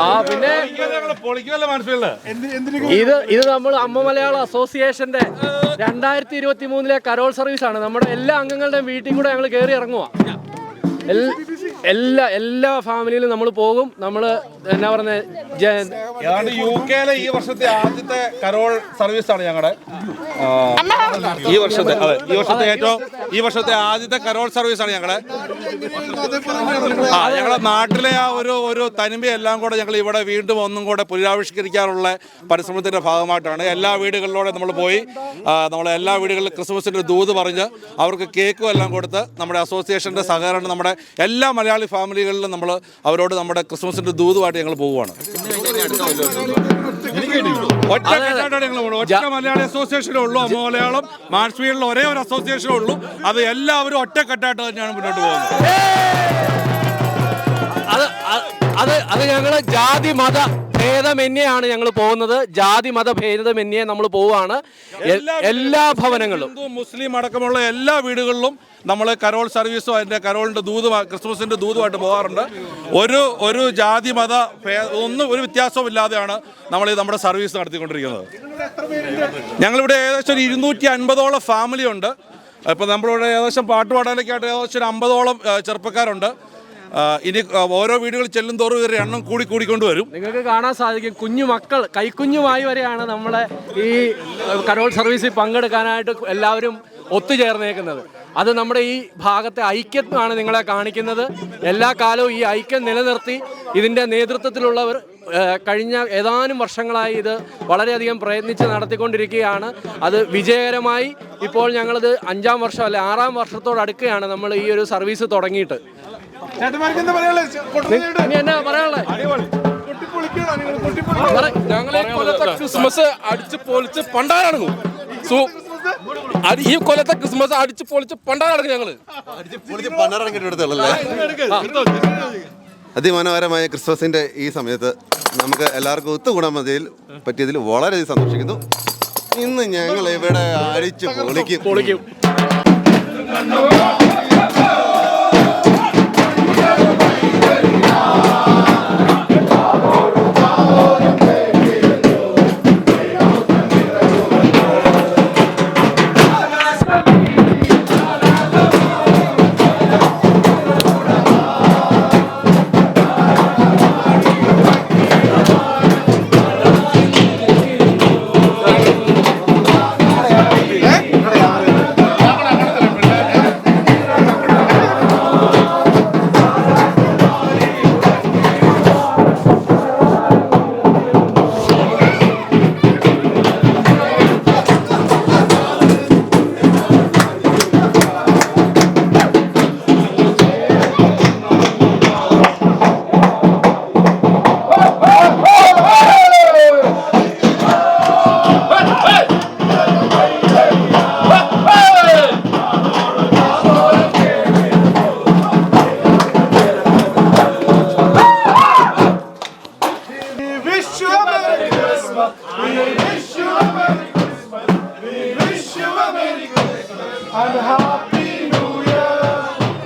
ആ പിന്നെ ഇത് ഇത് നമ്മൾ അമ്മ മലയാള അസോസിയേഷന്റെ രണ്ടായിരത്തി ഇരുപത്തി മൂന്നിലെ കരോൾ സർവീസ് ആണ് നമ്മുടെ എല്ലാ അംഗങ്ങളുടെയും വീട്ടിൽ കൂടെ ഞങ്ങൾ കയറി ഇറങ്ങുക എല്ലാ എല്ലാ ഫാമിലിയിലും നമ്മൾ പോകും. നമ്മൾ എന്നാ പറഞ്ഞ യു കെയിലെ ഈ വർഷത്തെ ആദ്യത്തെ കരോൾ സർവീസ് ആണ് ഞങ്ങളുടെ ഈ വർഷത്തെ അതെ ഈ വർഷത്തെ ഏറ്റവും ഈ വർഷത്തെ ആദ്യത്തെ കരോൾ സർവീസ് ആണ് ഞങ്ങളുടെ ആ ഞങ്ങളെ നാട്ടിലെ ആ ഒരു ഒരു തനിമയെല്ലാം കൂടെ ഞങ്ങൾ ഇവിടെ വീണ്ടും ഒന്നും കൂടെ പുനരാവിഷ്കരിക്കാനുള്ള പരിശ്രമത്തിന്റെ ഭാഗമായിട്ടാണ്. എല്ലാ വീടുകളിലൂടെ നമ്മൾ പോയി നമ്മൾ എല്ലാ വീടുകളിലും ക്രിസ്മസിന്റെ ദൂത് പറഞ്ഞ് അവർക്ക് കേക്കും എല്ലാം കൊടുത്ത് നമ്മുടെ അസോസിയേഷന്റെ സഹകരണം നമ്മുടെ എല്ലാ മലയാളി ഫാമിലികളിലും നമ്മൾ അവരോട് നമ്മുടെ ക്രിസ്മസിന്റെ ദൂതുമായിട്ട് ഞങ്ങൾ പോവുകയാണ്. മലയാളി അസോസിയേഷനേ ഉള്ളൂ മലയാളം മാർച്ച് ഒരേ ഒരു അസോസിയേഷനേ ഉള്ളൂ അത് എല്ലാവരും ഒറ്റക്കെട്ടായിട്ട് തന്നെയാണ് മുന്നോട്ട് പോകുന്നത്. അത് ഞങ്ങൾ ഞങ്ങൾ ജാതി മത ഭേദമെന്യാണ് ഞങ്ങൾ പോകുന്നത്. ജാതി മത ഭേദമന്യേ നമ്മൾ പോവുകയാണ് എല്ലാ ഭവനങ്ങളും. ഹിന്ദു മുസ്ലിം അടക്കമുള്ള എല്ലാ വീടുകളിലും നമ്മൾ കരോൾ സർവീസോ അതിന്റെ കരോളിന്റെ ദൂത് ക്രിസ്മസിന്റെ ദൂതുമായിട്ട് പോകാറുണ്ട് ഒരു ഒരു ജാതി മത ഒന്നും ഒരു വ്യത്യാസവും ഇല്ലാതെയാണ് നമ്മൾ ഈ നമ്മുടെ സർവീസ് നടത്തിക്കൊണ്ടിരിക്കുന്നത്. ഞങ്ങളിവിടെ ഏകദേശം ഒരു ഇരുന്നൂറ്റി അൻപതോളം ഫാമിലി ഉണ്ട്. ഇപ്പം നമ്മളിവിടെ ഏകദേശം പാട്ട് പാടാനൊക്കെ ആയിട്ട് ഏകദേശം ഒരു അമ്പതോളം ചെറുപ്പക്കാരുണ്ട്. ഇനി ഓരോ വീടുകളിൽ ചെല്ലും തോറും ഇവരുടെ എണ്ണം കൂടി കൂടിക്കൊണ്ട് വരും. നിങ്ങൾക്ക് കാണാൻ സാധിക്കും കുഞ്ഞു മക്കൾ കൈക്കുഞ്ഞുമായി വരെയാണ് നമ്മളെ ഈ കരോൾ സർവീസിൽ പങ്കെടുക്കാനായിട്ട് എല്ലാവരും ഒത്തുചേർന്നേക്കുന്നത്. അത് നമ്മുടെ ഈ ഭാഗത്തെ ഐക്യമാണ് നിങ്ങളെ കാണിക്കുന്നത്. എല്ലാ കാലവും ഈ ഐക്യം നിലനിർത്തി ഇതിന്റെ നേതൃത്വത്തിലുള്ളവർ കഴിഞ്ഞ ഏതാനും വർഷങ്ങളായി ഇത് വളരെയധികം പ്രയത്നിച്ച് നടത്തിക്കൊണ്ടിരിക്കുകയാണ്. അത് വിജയകരമായി ഇപ്പോൾ ഞങ്ങളത് അഞ്ചാം വർഷം അല്ലെ ആറാം വർഷത്തോട് വർഷത്തോടടുക്കുകയാണ് നമ്മൾ ഈ ഒരു സർവീസ് തുടങ്ങിയിട്ട്. ഇനി എന്നാ പറയാനുള്ളത് ഈ കൊല്ലത്തെ ക്രിസ്മസ് അടിച്ച് പൊളിച്ച് പണ്ടാരടങ്ങും സു അത് ഈ കൊല്ലത്തെ ക്രിസ്മസ് അടിച്ച് പൊളിച്ച് പണ്ടാരടങ്ങും ഞങ്ങൾ. അതിമനോഹരമായ ക്രിസ്മസിന്റെ ഈ സമയത്ത് നമുക്ക് എല്ലാവർക്കും ഒത്തുകൂടാൻ മതിയിൽ പറ്റിയതിൽ വളരെയധികം സന്തോഷിക്കുന്നു. ഇന്ന് ഞങ്ങൾ ഇവിടെ അടിച്ചു പൊളിക്കും. പൊളിക്കും. wish you a Merry Christmas. We wish you a Merry Christmas and Happy.